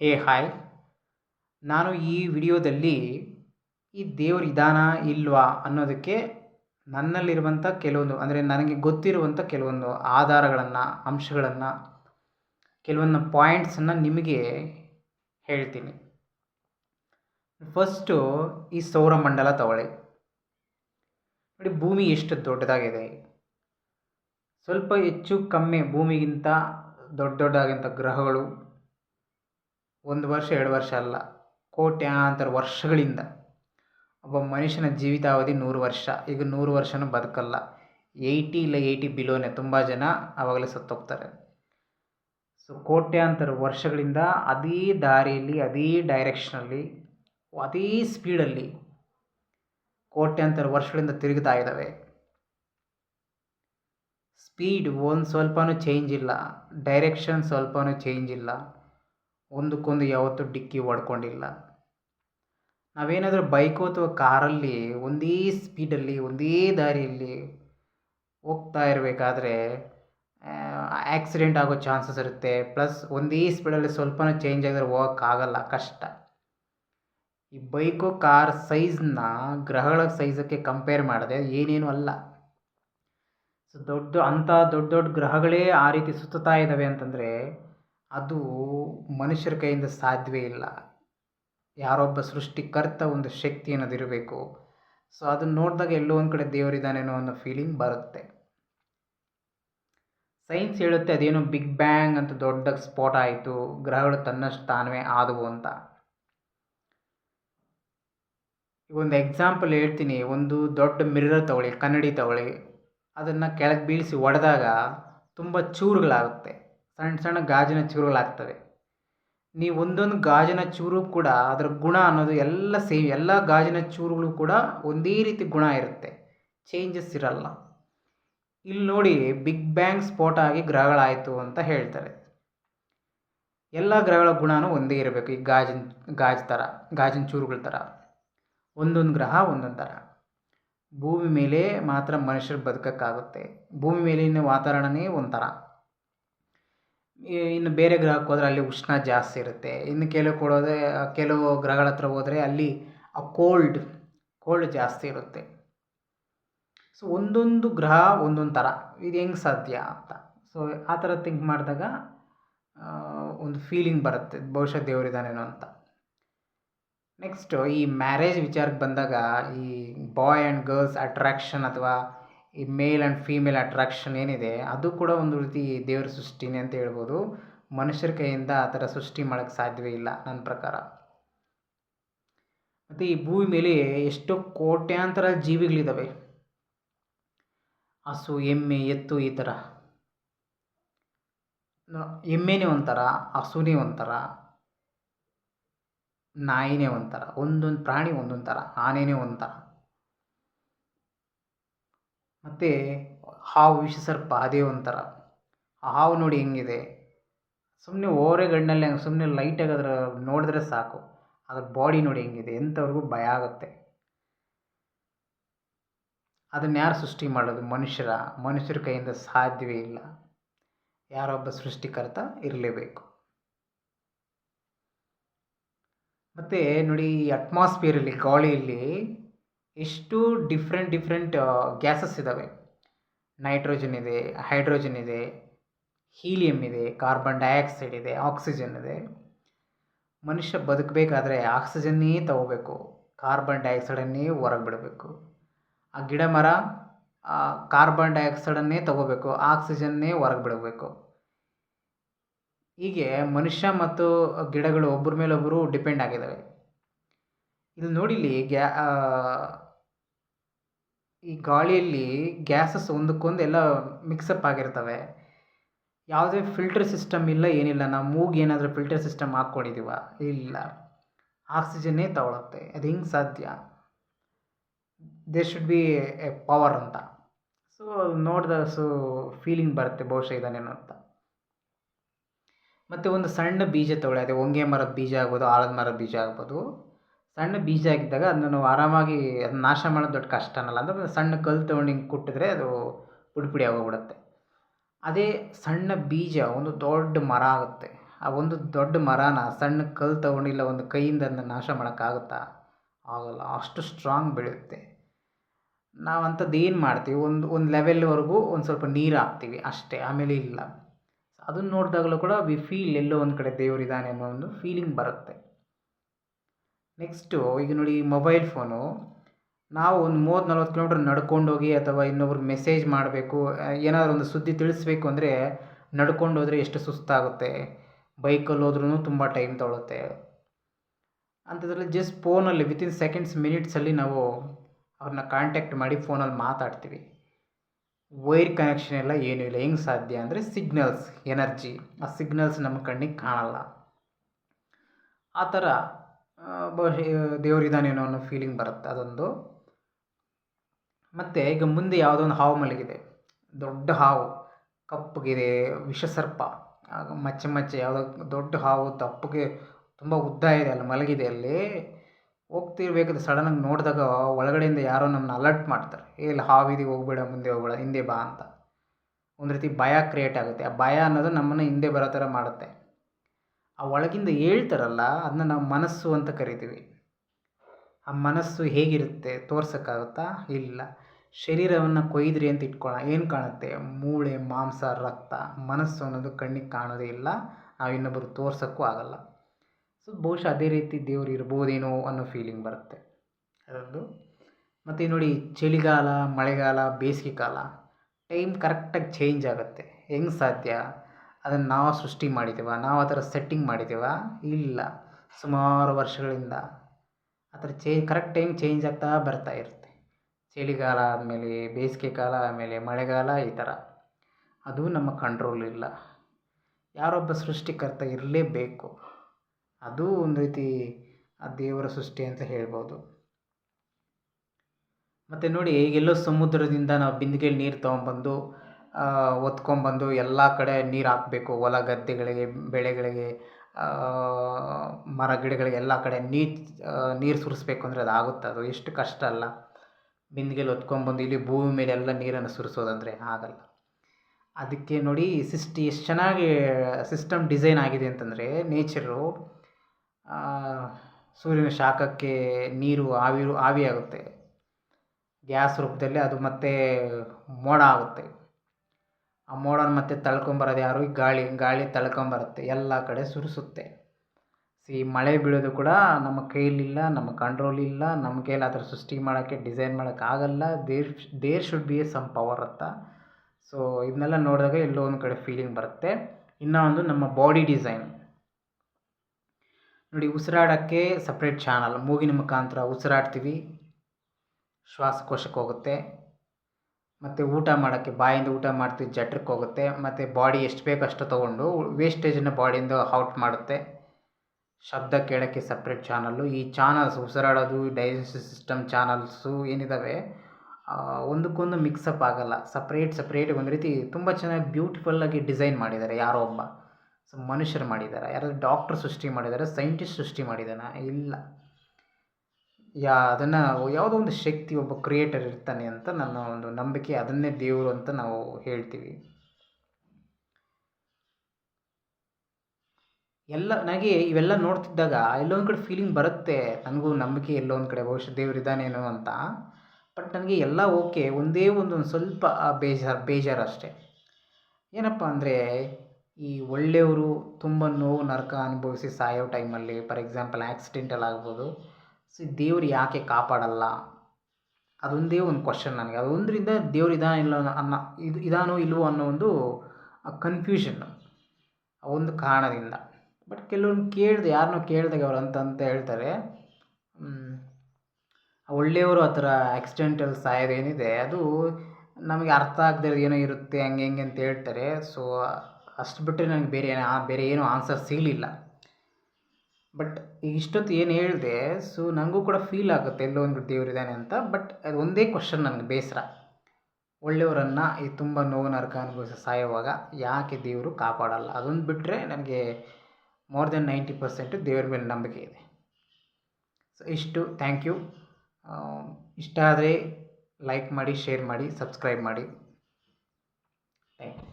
ಹೇ hi. ನಾನು ಈ ವಿಡಿಯೋದಲ್ಲಿ ಈ ದೇವ್ರ ಇದಾನ ಇಲ್ವಾ ಅನ್ನೋದಕ್ಕೆ ನನ್ನಲ್ಲಿರುವಂಥ ಕೆಲವೊಂದು, ಅಂದರೆ ನನಗೆ ಗೊತ್ತಿರುವಂಥ ಕೆಲವೊಂದು ಆಧಾರಗಳನ್ನು, ಅಂಶಗಳನ್ನು, ಕೆಲವೊಂದು ಪಾಯಿಂಟ್ಸನ್ನು ನಿಮಗೆ ಹೇಳ್ತೀನಿ. ಫಸ್ಟು ಈ ಸೌರಮಂಡಲ ತಗೊಳ್ಳಿ. ನೋಡಿ, ಭೂಮಿ ಎಷ್ಟು ದೊಡ್ಡದಾಗಿದೆ. ಸ್ವಲ್ಪ ಹೆಚ್ಚು ಕಮ್ಮಿ ಭೂಮಿಗಿಂತ ದೊಡ್ಡ ದೊಡ್ಡದಾಗಿಂಥ ಗ್ರಹಗಳು ಒಂದು ವರ್ಷ, ಎರಡು ವರ್ಷ ಅಲ್ಲ, ಕೋಟ್ಯಾಂತರ ವರ್ಷಗಳಿಂದ ಒಬ್ಬ ಮನುಷ್ಯನ ಜೀವಿತಾವಧಿ ನೂರು ವರ್ಷ. ಈಗ ನೂರು ವರ್ಷನೂ ಬದುಕಲ್ಲ. ಏಯ್ಟಿ ಇಲ್ಲ ಏಯ್ಟಿ ಬಿಲೋನೆ. ತುಂಬ ಜನ ಆವಾಗಲೇ ಸತ್ತೋಗ್ತಾರೆ. ಸೊ ಕೋಟ್ಯಾಂತರ ವರ್ಷಗಳಿಂದ ಅದೇ ದಾರಿಯಲ್ಲಿ, ಅದೇ ಡೈರೆಕ್ಷನಲ್ಲಿ ಅದೇ ಸ್ಪೀಡಲ್ಲಿ ಕೋಟ್ಯಾಂತರ ವರ್ಷಗಳಿಂದ ತಿರುಗ್ತಾ ಇದ್ದಾವೆ. ಸ್ಪೀಡ್ ಒಂದು ಸ್ವಲ್ಪನೂ ಚೇಂಜ್ ಇಲ್ಲ. ಡೈರೆಕ್ಷನ್ ಸ್ವಲ್ಪನೂ ಚೇಂಜ್ ಇಲ್ಲ. ಒಂದಕ್ಕೊಂದು ಯಾವತ್ತೂ ಡಿಕ್ಕಿ ಹೊಡ್ಕೊಂಡಿಲ್ಲ. ನಾವೇನಾದರೂ ಬೈಕು ಅಥವಾ ಕಾರಲ್ಲಿ ಒಂದೇ ಸ್ಪೀಡಲ್ಲಿ, ಒಂದೇ ದಾರಿಯಲ್ಲಿ ಹೋಗ್ತಾ ಇರಬೇಕಾದ್ರೆ ಆ್ಯಕ್ಸಿಡೆಂಟ್ ಆಗೋ ಚಾನ್ಸಸ್ ಇರುತ್ತೆ. ಪ್ಲಸ್ ಒಂದೇ ಸ್ಪೀಡಲ್ಲಿ ಸ್ವಲ್ಪನೂ ಚೇಂಜ್ ಆಗಿದ್ರೆ ಹೋಗೋಕ್ಕಾಗಲ್ಲ, ಕಷ್ಟ. ಈ ಬೈಕು, ಕಾರ್ ಸೈಜ್ನ ಗ್ರಹಗಳ ಸೈಜಕ್ಕೆ ಕಂಪೇರ್ ಮಾಡಿದೆ ಏನೇನು ಅಲ್ಲ. ಸೊ, ದೊಡ್ಡ, ಅಂಥ ದೊಡ್ಡ ದೊಡ್ಡ ಗ್ರಹಗಳೇ ಆ ರೀತಿ ಸುತ್ತುತ್ತಾ ಇದ್ದಾವೆ ಅಂತಂದರೆ ಅದು ಮನುಷ್ಯರ ಕೈಯಿಂದ ಸಾಧ್ಯವೇ ಇಲ್ಲ. ಯಾರೊಬ್ಬ ಸೃಷ್ಟಿಕರ್ತ ಒಂದು ಶಕ್ತಿ ಅನ್ನೋದಿರಬೇಕು ಸೊ ಅದನ್ನು ನೋಡಿದಾಗ ಎಲ್ಲೋ ಒಂದು ಕಡೆ ದೇವರಿದ್ದಾನೇನೋ ಅನ್ನೋ ಫೀಲಿಂಗ್ ಬರುತ್ತೆ. ಸೈನ್ಸ್ ಹೇಳುತ್ತೆ ಅದೇನೋ ಬಿಗ್ ಬ್ಯಾಂಗ್ ಅಂತ ದೊಡ್ಡ ಸ್ಫೋಟ ಆಯಿತು. ಗ್ರಹಗಳು ತನ್ನಷ್ಟು ತಾನವೇ ಆದವು ಅಂತ. ಒಂದು ಎಕ್ಸಾಂಪಲ್ ಹೇಳ್ತೀನಿ. ಒಂದು ದೊಡ್ಡ ಮಿರರ್ ತಗೊಳ್ಳಿ, ಕನ್ನಡಿ ತಗೊಳ್ಳಿ. ಅದನ್ನು ಕೆಳಗೆ ಬೀಳಿಸಿ ಒಡೆದಾಗ ತುಂಬ ಚೂರುಗಳಾಗುತ್ತೆ. ಸಣ್ಣ ಸಣ್ಣ ಗಾಜಿನ ಚೂರುಗಳಾಗ್ತವೆ. ನೀವು ಒಂದೊಂದು ಗಾಜಿನ ಚೂರು ಕೂಡ ಅದರ ಗುಣ ಅನ್ನೋದು ಎಲ್ಲ ಸೇಮ್, ಎಲ್ಲ ಗಾಜಿನ ಚೂರುಗಳು ಕೂಡ ಒಂದೇ ರೀತಿ ಗುಣ ಇರುತ್ತೆ. ಚೇಂಜಸ್ ಇರಲ್ಲ. ಇಲ್ಲಿ ನೋಡಿ ಬಿಗ್ ಬ್ಯಾಂಗ್ ಸ್ಫೋಟ ಆಗಿ ಗ್ರಹಗಳಾಯಿತು ಅಂತ ಹೇಳ್ತಾರೆ. ಎಲ್ಲ ಗ್ರಹಗಳ ಗುಣನೂ ಒಂದೇ ಇರಬೇಕು ಈ ಗಾಜಿನ, ಗಾಜ್ ಥರ ಗಾಜಿನ ಚೂರುಗಳ ಥರ ಒಂದೊಂದು ಗ್ರಹ ಒಂದೊಂದು ಥರ ಭೂಮಿ ಮೇಲೆ ಮಾತ್ರ ಮನುಷ್ಯರು ಬದುಕೋಕ್ಕಾಗುತ್ತೆ. ಭೂಮಿ ಮೇಲಿನ ವಾತಾವರಣನೇ ಒಂಥರ. ಇನ್ನು ಬೇರೆ ಗ್ರಹಕ್ಕೆ ಹೋದರೆ ಅಲ್ಲಿ ಉಷ್ಣ ಜಾಸ್ತಿ ಇರುತ್ತೆ. ಇನ್ನು ಕೆಲವು ಕೊಡೋದೇ ಕೆಲವು ಗ್ರಹಗಳ ಹತ್ರ ಹೋದರೆ ಅಲ್ಲಿ ಆ ಕೋಲ್ಡ್ ಕೋಲ್ಡ್ ಜಾಸ್ತಿ ಇರುತ್ತೆ. ಸೊ ಒಂದೊಂದು ಗ್ರಹ ಒಂದೊಂದು ಥರ. ಇದು ಹೆಂಗೆ ಸಾಧ್ಯ ಅಂತ. ಸೊ ಆ ಥರ ಥಿಂಕ್ ಮಾಡಿದಾಗ ಒಂದು ಫೀಲಿಂಗ್ ಬರುತ್ತೆ. ಬಹುಶಃ ದೇವರಿದ್ದಾನೇನೋ ಅಂತ. ನೆಕ್ಸ್ಟು ಈ ಮ್ಯಾರೇಜ್ ವಿಚಾರಕ್ಕೆ ಬಂದಾಗ ಈ ಬಾಯ್ ಆ್ಯಂಡ್ ಗರ್ಲ್ಸ್ ಅಟ್ರಾಕ್ಷನ್ ಅಥವಾ ಈ ಮೇಲ್ ಆ್ಯಂಡ್ ಫೀಮೇಲ್ ಅಟ್ರಾಕ್ಷನ್ ಏನಿದೆ, ಅದು ಕೂಡ ಒಂದು ರೀತಿ ದೇವರ ಸೃಷ್ಟಿನೇ ಅಂತ ಹೇಳ್ಬೋದು. ಮನುಷ್ಯರ ಕೈಯಿಂದ ಆ ಥರ ಸೃಷ್ಟಿ ಮಾಡೋಕ್ಕೆ ಸಾಧ್ಯವೇ ಇಲ್ಲ ನನ್ನ ಪ್ರಕಾರ. ಮತ್ತು ಈ ಭೂಮಿ ಮೇಲೆ ಎಷ್ಟೋ ಕೋಟ್ಯಾಂತರ ಜೀವಿಗಳಿದ್ದಾವೆ. ಹಸು, ಎಮ್ಮೆ, ಎತ್ತು ಈ ಥರ. ಎಮ್ಮೆನೇ ಒಂಥರ, ಹಸುನೇ ಒಂಥರ, ನಾಯಿನೇ ಒಂಥರ, ಒಂದೊಂದು ಪ್ರಾಣಿ ಒಂದೊಂದು ಥರ, ಆನೆನೇ ಒಂಥರ. ಮತ್ತು ಹಾವು ವಿಷಸರ್ಪ ಅದೇ ಒಂಥರ. ಆ ಹಾವು ನೋಡಿ ಹೆಂಗಿದೆ? ಸುಮ್ಮನೆ ಓರೆಗಣ್ಣಲ್ಲಿ ಹಂಗೆ ಸುಮ್ಮನೆ ಲೈಟಾಗಿ ಅದರ ನೋಡಿದ್ರೆ ಸಾಕು. ಅದ್ರ ಬಾಡಿ ನೋಡಿ ಹೆಂಗಿದೆ? ಎಂಥವ್ರಿಗೂ ಭಯ ಆಗುತ್ತೆ. ಅದನ್ನು ಯಾರು ಸೃಷ್ಟಿ ಮಾಡೋದು? ಮನುಷ್ಯರ? ಮನುಷ್ಯರ ಕೈಯಿಂದ ಸಾಧ್ಯವೇ ಇಲ್ಲ. ಯಾರೊಬ್ಬ ಸೃಷ್ಟಿಕರ್ತ ಇರಲೇಬೇಕು. ಮತ್ತು ನೋಡಿ ಈ ಅಟ್ಮಾಸ್ಫಿಯರಲ್ಲಿ ಗಾಳಿಯಲ್ಲಿ ಎಷ್ಟು ಡಿಫ್ರೆಂಟ್ ಡಿಫ್ರೆಂಟ್ ಗ್ಯಾಸಸ್ ಇದ್ದಾವೆ ನೈಟ್ರೋಜನ್ ಇದೆ ಹೈಡ್ರೋಜನ್ ಇದೆ ಹೀಲಿಯಮ್ ಇದೆ ಕಾರ್ಬನ್ ಡೈಆಕ್ಸೈಡ್ ಇದೆ ಆಕ್ಸಿಜನ್ ಇದೆ. ಮನುಷ್ಯ ಬದುಕಬೇಕಾದ್ರೆ ಆಕ್ಸಿಜನ್ನೇ ತಗೋಬೇಕು ಕಾರ್ಬನ್ ಡೈಆಕ್ಸೈಡನ್ನೇ ಹೊರಗೆ ಬಿಡಬೇಕು. ಆ ಗಿಡ ಮರ ಕಾರ್ಬನ್ ಡೈಆಕ್ಸೈಡನ್ನೇ ತಗೋಬೇಕು ಆಕ್ಸಿಜನ್ನೇ ಹೊರಗೆ ಬಿಡಬೇಕು. ಹೀಗೆ ಮನುಷ್ಯ ಮತ್ತು ಗಿಡಗಳು ಒಬ್ಬರ ಮೇಲೊಬ್ಬರು ಡಿಪೆಂಡ್ ಆಗಿದ್ದಾವೆ ಇಲ್ಲಿ ನೋಡಿಲಿ ಗ್ಯಾ ಈ ಗಾಳಿಯಲ್ಲಿ ಗ್ಯಾಸಸ್ ಒಂದಕ್ಕೊಂದು ಎಲ್ಲ ಮಿಕ್ಸಪ್ ಆಗಿರ್ತವೆ. ಯಾವುದೇ ಫಿಲ್ಟರ್ ಸಿಸ್ಟಮ್ ಇಲ್ಲ, ಏನಿಲ್ಲ. ನಾವು ಮೂಗು ಏನಾದರೂ ಫಿಲ್ಟರ್ ಸಿಸ್ಟಮ್ ಹಾಕ್ಕೊಂಡಿದ್ದೀವ ಇಲ್ಲ. ಆಕ್ಸಿಜನ್ನೇ ತಗೊಳುತ್ತೆ. ಅದು ಹೆಂಗೆ ಸಾಧ್ಯ? They should be a power ಅಂತ. ಸೊ ನೋಡಿದ ಸೊ ಫೀಲಿಂಗ್ ಬರುತ್ತೆ, ಬಹುಶಃ ಇದಾನೇನೋ ಅಂತ. ಮತ್ತು ಒಂದು ಸಣ್ಣ ಬೀಜ ತಗೊಳ್ಳಿ. ಅದೇ ಹೊಂಗೆ ಮರದ ಬೀಜ ಆಗ್ಬೋದು, ಆಲದ ಮರದ ಬೀಜ ಆಗ್ಬೋದು. ಸಣ್ಣ ಬೀಜ ಹಾಕಿದಾಗ ಅದನ್ನ ನಾವು ಆರಾಮಾಗಿ ಅದನ್ನ ನಾಶ ಮಾಡೋದು ದೊಡ್ಡ ಕಷ್ಟ ಅನ್ನಲ್ಲ. ಅಂದರೆ ಸಣ್ಣ ಕಲ್ಲು ತೊಗೊಂಡು ಹಿಂಗೆ ಕುಟ್ಟಿದ್ರೆ ಅದು ಪುಡಿ ಪುಡಿ ಆಗೋಗ್ಬಿಡುತ್ತೆ. ಅದೇ ಸಣ್ಣ ಬೀಜ ಒಂದು ದೊಡ್ಡ ಮರ ಆಗುತ್ತೆ. ಆ ಒಂದು ದೊಡ್ಡ ಮರನ ಸಣ್ಣ ಕಲ್ಲು ತೊಗೊಂಡಿಲ್ಲ ಒಂದು ಕೈಯಿಂದ ಅದನ್ನ ನಾಶ ಮಾಡೋಕ್ಕಾಗುತ್ತಾ? ಆಗೋಲ್ಲ. ಅಷ್ಟು ಸ್ಟ್ರಾಂಗ್ ಬೆಳೆಯುತ್ತೆ. ನಾವು ಅಂಥದ್ದು ಏನು ಮಾಡ್ತೀವಿ? ಒಂದು ಒಂದು ಲೆವೆಲ್ವರೆಗೂ ಒಂದು ಸ್ವಲ್ಪ ನೀರು ಹಾಕ್ತೀವಿ. ಅಷ್ಟೇ. ಆಮೇಲೆ ಇಲ್ಲ. ಅದನ್ನು ನೋಡಿದಾಗಲೂ ಕೂಡ ವಿ ಫೀಲ್ ಎಲ್ಲೋ ಒಂದು ಕಡೆ ದೇವರಿದ್ದಾನೆ ಅನ್ನೋ ಒಂದು ಫೀಲಿಂಗ್ ಬರುತ್ತೆ. ನೆಕ್ಸ್ಟು ಈಗ ನೋಡಿ ಮೊಬೈಲ್ ಫೋನು ನಾವು ಒಂದು ಮೂವತ್ತು ನಲ್ವತ್ತು ಕಿಲೋಮೀಟ್ರ್ ನಡ್ಕೊಂಡೋಗಿ ಅಥವಾ ಇನ್ನೊಬ್ರು ಮೆಸೇಜ್ ಮಾಡಬೇಕು ಏನಾದರೂ ಒಂದು ಸುದ್ದಿ ತಿಳಿಸ್ಬೇಕು ಅಂದರೆ ನಡ್ಕೊಂಡು ಹೋದರೆ ಎಷ್ಟು ಸುಸ್ತಾಗುತ್ತೆ. ಬೈಕಲ್ಲಿ ಹೋದ್ರೂ ತುಂಬ ಟೈಮ್ ತೊಗೊಳುತ್ತೆ. ಅಂಥದ್ರಲ್ಲಿ ಜಸ್ಟ್ ಫೋನಲ್ಲಿ ವಿತಿನ್ ಸೆಕೆಂಡ್ಸ್ ಮಿನಿಟ್ಸಲ್ಲಿ ನಾವು ಅವ್ರನ್ನ ಕಾಂಟ್ಯಾಕ್ಟ್ ಮಾಡಿ ಫೋನಲ್ಲಿ ಮಾತಾಡ್ತೀವಿ. ವೈರ್ ಕನೆಕ್ಷನ್ ಎಲ್ಲ ಏನೂ ಇಲ್ಲ. ಹೆಂಗೆ ಸಾಧ್ಯ ಅಂದರೆ ಸಿಗ್ನಲ್ಸ್ ಎನರ್ಜಿ ಆ ಸಿಗ್ನಲ್ಸ್ ನಮ್ಮ ಕಣ್ಣಿಗೆ ಕಾಣಲ್ಲ. ಆ ಥರ ದೇವರಿದ್ದಾನೇನೋ ಅನ್ನೋ ಫೀಲಿಂಗ್ ಬರುತ್ತೆ ಅದೊಂದು. ಮತ್ತು ಈಗ ಮುಂದೆ ಯಾವುದೋ ಒಂದು ಹಾವು ಮಲಗಿದೆ. ದೊಡ್ಡ ಹಾವು, ಕಪ್ಪಗಿದೆ, ವಿಷಸರ್ಪ ಮಚ್ಚೆ ಮಚ್ಚೆ ಯಾವುದೋ ದೊಡ್ಡ ಹಾವು, ದಪ್ಪಗೆ ತುಂಬ ಉದ್ದ ಇದೆ ಅಲ್ಲಿ, ಮಲಗಿದೆ ಅಲ್ಲಿ. ಹೋಗ್ತಿರ್ಬೇಕಾದ್ರೆ ಸಡನ್ನಾಗಿ ನೋಡಿದಾಗ ಒಳಗಡೆಯಿಂದ ಯಾರೋ ನಮ್ಮನ್ನ ಅಲರ್ಟ್ ಮಾಡ್ತಾರೆ. ಏ, ಇಲ್ಲಿ, ಹಾವಿದೆ, ಹೋಗ್ಬೇಡ, ಮುಂದೆ ಹೋಗ್ಬೇಡ, ಹಿಂದೆ ಬಾ ಅಂತ. ಒಂದು ರೀತಿ ಭಯ ಕ್ರಿಯೇಟ್ ಆಗುತ್ತೆ. ಆ ಭಯ ಅನ್ನೋದು ನಮ್ಮನ್ನು ಹಿಂದೆ ಬರೋ ಥರ ಮಾಡುತ್ತೆ. ಆ ಒಳಗಿಂದ ಹೇಳ್ತಾರಲ್ಲ, ಅದನ್ನ ನಾವು ಮನಸ್ಸು ಅಂತ ಕರಿತೀವಿ. ಆ ಮನಸ್ಸು ಹೇಗಿರುತ್ತೆ, ತೋರ್ಸೋಕ್ಕಾಗುತ್ತಾ? ಇಲ್ಲ. ಶರೀರವನ್ನು ಕೊಯ್ದ್ರಿ ಅಂತ ಇಟ್ಕೊಳ್ಳೋಣ ಏನು ಕಾಣುತ್ತೆ? ಮೂಳೆ, ಮಾಂಸ, ರಕ್ತ. ಮನಸ್ಸು ಅನ್ನೋದು ಕಣ್ಣಿಗೆ ಕಾಣೋದೇ ಇಲ್ಲ, ನಾವು ಇನ್ನೊಬ್ಬರು ತೋರ್ಸೋಕ್ಕೂ ಆಗಲ್ಲ. ಸೊ ಬಹುಶಃ ಅದೇ ರೀತಿ ದೇವ್ರು ಇರ್ಬೋದೇನೋ ಅನ್ನೋ ಫೀಲಿಂಗ್ ಬರುತ್ತೆ. ಅದೊಂದು. ಮತ್ತು ನೋಡಿ, ಚಳಿಗಾಲ, ಮಳೆಗಾಲ, ಬೇಸಿಗೆ ಕಾಲ ಟೈಮ್ ಕರೆಕ್ಟಾಗಿ ಚೇಂಜ್ ಆಗುತ್ತೆ. ಹೆಂಗೆ ಸಾಧ್ಯ? ಅದನ್ನು ನಾವು ಸೃಷ್ಟಿ ಮಾಡಿದ್ದೀವ ನಾವು ಆ ಥರ ಸೆಟ್ಟಿಂಗ್ ಮಾಡಿದ್ದೀವ ಇಲ್ಲ. ಸುಮಾರು ವರ್ಷಗಳಿಂದ ಥರ ಚೇ ಕರೆಕ್ಟ್ ಟೈಮ್ ಚೇಂಜ್ ಆಗ್ತಾ ಬರ್ತಾ ಇರುತ್ತೆ. ಚಳಿಗಾಲ ಆದಮೇಲೆ, ಬೇಸಿಗೆ ಕಾಲ ಆಮೇಲೆ ಮಳೆಗಾಲ ಈ ಥರ ಅದು ನಮ್ಮ ಕಂಟ್ರೋಲ್ ಇಲ್ಲ. ಯಾರೊಬ್ಬ ಸೃಷ್ಟಿಕರ್ತ ಇರಲೇಬೇಕು. ಅದು ಒಂದು ರೀತಿ ಆ ದೇವರ ಸೃಷ್ಟಿ ಅಂತ ಹೇಳ್ಬೋದು. ಮತ್ತು ನೋಡಿ ಎಲ್ಲೋ ಸಮುದ್ರದಿಂದ ನಾವು ಬಿಂದಿಗೆಯಲ್ಲಿ ನೀರು ತೊಗೊಂಬಂದು ಹೊತ್ಕೊಂಬಂದು ಎಲ್ಲ ಕಡೆ ನೀರು ಹಾಕ್ಬೇಕು. ಹೊಲ ಗದ್ದೆಗಳಿಗೆ, ಬೆಳೆಗಳಿಗೆ ಮರ ಗಿಡಗಳಿಗೆ ಎಲ್ಲ ಕಡೆ ನೀರು ನೀರು ಸುರಿಸ್ಬೇಕು ಅಂದರೆ ಅದು ಆಗುತ್ತೆ ಅದು. ಎಷ್ಟು ಕಷ್ಟ ಅಲ್ಲ. ಬಿಂದಿಗೆಲಿ ಹೊತ್ಕೊಂಬಂದು ಇಲ್ಲಿ ಭೂಮಿ ಮೇಲೆ ಎಲ್ಲ ನೀರನ್ನು ಸುರಿಸೋದಂದರೆ ಆಗಲ್ಲ ಅದಕ್ಕೆ ನೋಡಿ ಸಿಸ್ಟಿ ಎಷ್ಟು ಚೆನ್ನಾಗಿ, ಸಿಸ್ಟಮ್ ಡಿಸೈನ್ ಆಗಿದೆ ಅಂತಂದರೆ ನೇಚರು ಸೂರ್ಯನ ಶಾಖಕ್ಕೆ ನೀರು ಆವಿ, ಆವಿಯಾಗುತ್ತೆ. ಗ್ಯಾಸ್ ರೂಪದಲ್ಲಿ ಅದು ಮತ್ತೆ ಮೋಡ ಆಗುತ್ತೆ. ಆ ಮೋಡನ ಮತ್ತೆ ತಳ್ಕೊಂಬರೋದು ಯಾರು? ಈ ಗಾಳಿ. ಗಾಳಿ ತಳ್ಕೊಂಬರುತ್ತೆ. ಎಲ್ಲ ಕಡೆ ಸುರಿಸುತ್ತೆ. ಸಿ ಮಳೆ ಬೀಳೋದು ಕೂಡ ನಮ್ಮ ಕೈಲಿಲ್ಲ, ನಮ್ಮ ಕಂಟ್ರೋಲ್ ಇಲ್ಲ, ನಮ್ಮ ಕೈಲಿ ಆ ಥರ ಸೃಷ್ಟಿ ಮಾಡೋಕ್ಕೆ ಡಿಸೈನ್ ಮಾಡೋಕ್ಕಾಗಲ್ಲ there there should be a some power ಅಂತ. ಸೊ ಇದನ್ನೆಲ್ಲ ನೋಡಿದಾಗ ಎಲ್ಲೋ ಒಂದು ಕಡೆ ಫೀಲಿಂಗ್ ಬರುತ್ತೆ. ಇನ್ನೂ ಒಂದು ನಮ್ಮ ಬಾಡಿ ಡಿಸೈನ್ ನೋಡಿ, ಉಸಿರಾಡೋಕ್ಕೆ ಸಪ್ರೇಟ್ ಚಾನಲ್ ಮೂಗಿನ ಮುಖಾಂತರ ಉಸಿರಾಡ್ತೀವಿ. ಶ್ವಾಸಕೋಶಕ್ಕೆ ಹೋಗುತ್ತೆ. ಮತ್ತು ಊಟ ಮಾಡೋಕ್ಕೆ, ಬಾಯಿಂದ ಊಟ ಮಾಡ್ತೀವಿ ಜಠರಕ್ಕೆ ಹೋಗುತ್ತೆ. ಮತ್ತು ಬಾಡಿ ಎಷ್ಟು ಬೇಕು ಅಷ್ಟು ತೊಗೊಂಡು ವೇಸ್ಟೇಜನ್ನು ಬಾಡಿಯಿಂದ ಔಟ್ ಮಾಡುತ್ತೆ. ಶಬ್ದ ಕೇಳೋಕ್ಕೆ ಸಪ್ರೇಟ್ ಚಾನಲ್ಲು ಈ ಚಾನಲ್ಸ್ ಉಸಿರಾಡೋದು ಡೈಜೆಸ್ಟಿವ್ ಸಿಸ್ಟಮ್ ಚಾನಲ್ಸು ಏನಿದ್ದಾವೆ ಒಂದಕ್ಕೊಂದು ಮಿಕ್ಸಪ್ ಆಗೋಲ್ಲ. ಸಪ್ರೇಟ್ ಸಪ್ರೇಟ್ ಒಂದು ರೀತಿ ತುಂಬ ಚೆನ್ನಾಗಿ ಬ್ಯೂಟಿಫುಲ್ಲಾಗಿ ಡಿಸೈನ್ ಮಾಡಿದ್ದಾರೆ ಯಾರೋ ಒಬ್ಬ. ಸೊ ಮನುಷ್ಯರು ಮಾಡಿದ್ದಾರೆ ಯಾರಾದರೂ ಡಾಕ್ಟ್ರ್ ಸೃಷ್ಟಿ ಮಾಡಿದ್ದಾರೆ ಸೈಂಟಿಸ್ಟ್ ಸೃಷ್ಟಿ ಮಾಡಿದ್ದಾನೆ ಇಲ್ಲ. ಯಾ, ಅದನ್ನು ಯಾವುದೋ ಒಂದು ಶಕ್ತಿ ಒಬ್ಬ ಕ್ರಿಯೇಟರ್ ಇರ್ತಾನೆ ಅಂತ ನನ್ನ ಒಂದು ನಂಬಿಕೆ, ಅದನ್ನೇ ದೇವರು ಅಂತ ನಾವು ಹೇಳ್ತೀವಿ. ಎಲ್ಲ, ನನಗೆ ಇವೆಲ್ಲ ನೋಡ್ತಿದ್ದಾಗ ಎಲ್ಲೋ ಒಂದು ಕಡೆ ಫೀಲಿಂಗ್ ಬರುತ್ತೆ, ನನಗೂ ನಂಬಿಕೆ ಎಲ್ಲೋ ಒಂದು ಕಡೆ, ಬಹುಶಃ ದೇವರಿದ್ದಾನೇನೋ ಅಂತ. ಬಟ್ ನನಗೆ ಎಲ್ಲ ಓಕೆ ಒಂದೇ ಒಂದು ಸ್ವಲ್ಪ ಬೇಜಾರು ಬೇಜಾರು ಅಷ್ಟೇ. ಏನಪ್ಪ ಅಂದರೆ, ಈ ಒಳ್ಳೆಯವರು ತುಂಬ ನೋವು, ನರಕ ಅನುಭವಿಸಿ ಸಾಯೋ ಟೈಮಲ್ಲಿ ಫಾರ್ ಎಕ್ಸಾಂಪಲ್ ಆಕ್ಸಿಡೆಂಟಲ್ ಆಗ್ಬೋದು. ಸೊ ದೇವ್ರು ಯಾಕೆ ಕಾಪಾಡಲ್ಲ? ಅದೊಂದೇ ಒಂದು ಕ್ವಶನ್ ನನಗೆ. ಅದೊಂದರಿಂದ ದೇವ್ರು ಇದಾನ ಇಲ್ಲ ಅನ್ನೋ ಇದು ಇದಾನೋ ಇಲ್ವೋ ಅನ್ನೋ ಒಂದು ಕನ್ಫ್ಯೂಷನ್ ಆ ಒಂದು ಕಾರಣದಿಂದ. ಬಟ್ ಕೆಲವೊಂದು ಕೇಳಿದೆ ಯಾರನ್ನೋ ಕೇಳಿದಾಗ ಅವ್ರು ಅಂತ ಅಂತ ಹೇಳ್ತಾರೆ. ಒಳ್ಳೆಯವರು ಆ ಥರ ಆಕ್ಸಿಡೆಂಟಲ್ ಸಾಯೋದೇನಿದೆ ಅದು ನಮಗೆ ಅರ್ಥ ಆಗದೆ ಏನೋ ಇರುತ್ತೆ, ಹಂಗೆ ಹಿಂಗೆ ಅಂತ ಹೇಳ್ತಾರೆ. ಸೊ ಅಷ್ಟು ಬಿಟ್ಟರೆ ನನಗೆ ಬೇರೆ ಬೇರೆ ಏನೂ ಆನ್ಸರ್ ಸಿಗಲಿಲ್ಲ. ಬಟ್ ಇಷ್ಟೊತ್ತು ಏನು ಹೇಳಿದೆ ಸೊ ನನಗೂ ಕೂಡ ಫೀಲ್ ಆಗುತ್ತೆ ಎಲ್ಲೋ ಒಂದು ದೇವರಿದ್ದಾನೆ ಅಂತ ಬಟ್ ಅದು ಒಂದೇ ಕ್ವಶನ್ ನನಗೆ ಬೇಸರ. ಒಳ್ಳೆಯವರನ್ನು ಈ ತುಂಬ ನೋವು ನರಕ ಅನುಭವಿಸಿ ಸಾಯುವಾಗ ಯಾಕೆ ದೇವರು ಕಾಪಾಡಲ್ಲ? ಅದೊಂದು ಬಿಟ್ಟರೆ ನನಗೆ ಮೋರ್ ದೆನ್ ನೈಂಟಿ ಪರ್ಸೆಂಟು ದೇವ್ರ ಮೇಲೆ ನಂಬಿಕೆ ಇದೆ. ಸೊ ಇಷ್ಟು ಥ್ಯಾಂಕ್ ಯು ಇಷ್ಟ ಆದರೆ ಲೈಕ್ ಮಾಡಿ ಶೇರ್ ಮಾಡಿ ಸಬ್ಸ್ಕ್ರೈಬ್ ಮಾಡಿ. Thank you